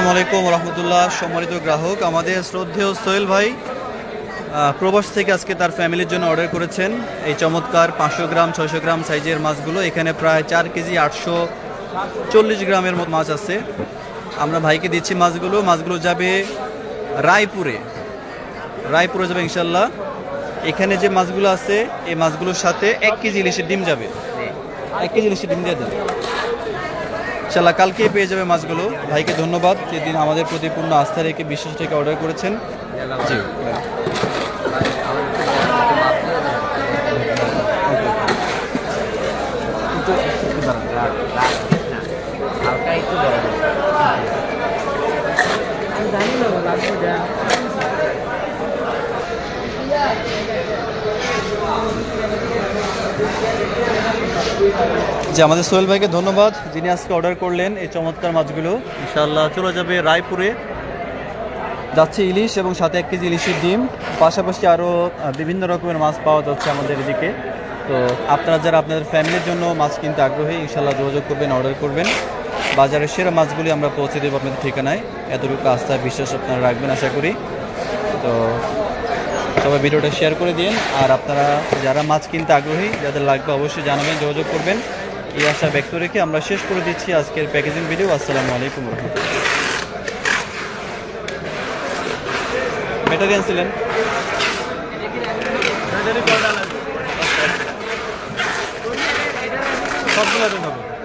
আসসালামু আলাইকুম রহমতুল্লাহ, সম্মানিত গ্রাহক, আমাদের শ্রদ্ধেয় সোহেল ভাই প্রবাস থেকে আজকে তার ফ্যামিলির জন্য অর্ডার করেছেন। এই চমৎকার পাঁচশো গ্রাম, ছয়শো গ্রাম সাইজের মাছগুলো, এখানে প্রায় চার কেজি আটশো চল্লিশ গ্রামের মতো মাছ আছে। আমরা ভাইকে দিচ্ছি মাছগুলো। মাছগুলো যাবে রায়পুরে। রায়পুরে যাবে ইনশাল্লাহ এখানে যে মাছগুলো আছে, এই মাছগুলোর সাথে এক কেজি ইলিশের ডিম যাবে। এক কেজি ইলিশের ডিম দিয়ে দেন ইনশাল্লাহ কালকেই পেয়ে যাবে মাছগুলো। ভাইকে ধন্যবাদ, যেদিন আমাদের প্রতি পূর্ণ আস্থা রেখে বিশ্বাস থেকে অর্ডার করেছেন। জানি না যা আমাদের সোহেল ভাইকে ধন্যবাদ যিনি আজকে অর্ডার করলেন এই চমৎকার মাছগুলো। ইনশাল্লাহ চলে যাবে রায়পুরে। যাচ্ছে ইলিশ এবং সাথে এক কেজি ইলিশের ডিম। পাশাপাশি আরও বিভিন্ন রকমের মাছ পাওয়া যাচ্ছে আমাদের এদিকে। তো আপনারা যারা আপনাদের ফ্যামিলির জন্য মাছ কিনতে আগ্রহী ইনশাল্লাহ যোগাযোগ করবেন অর্ডার করবেন। বাজারের সেরা মাছগুলি আমরা পৌঁছে দেবো আপনাদের ঠিকানায়। এতটুকু আস্থা বিশ্বাস আপনারা রাখবেন আশা করি। তো সবাই ভিডিওটা শেয়ার করে দিন আর আপনারা যারা মাছ কিনতে আগ্রহী, যাদের লাগবে অবশ্যই জানাবেন, যোগাযোগ করবেন। এই আশা ব্যক্ত রেখে আমরা শেষ করে দিচ্ছি আজকের প্যাকেজিং ভিডিও আসসালামু আলাইকুম রহমতুল্লাহ। মেটারিয়ান ছিলেন? সবগুলো হবে।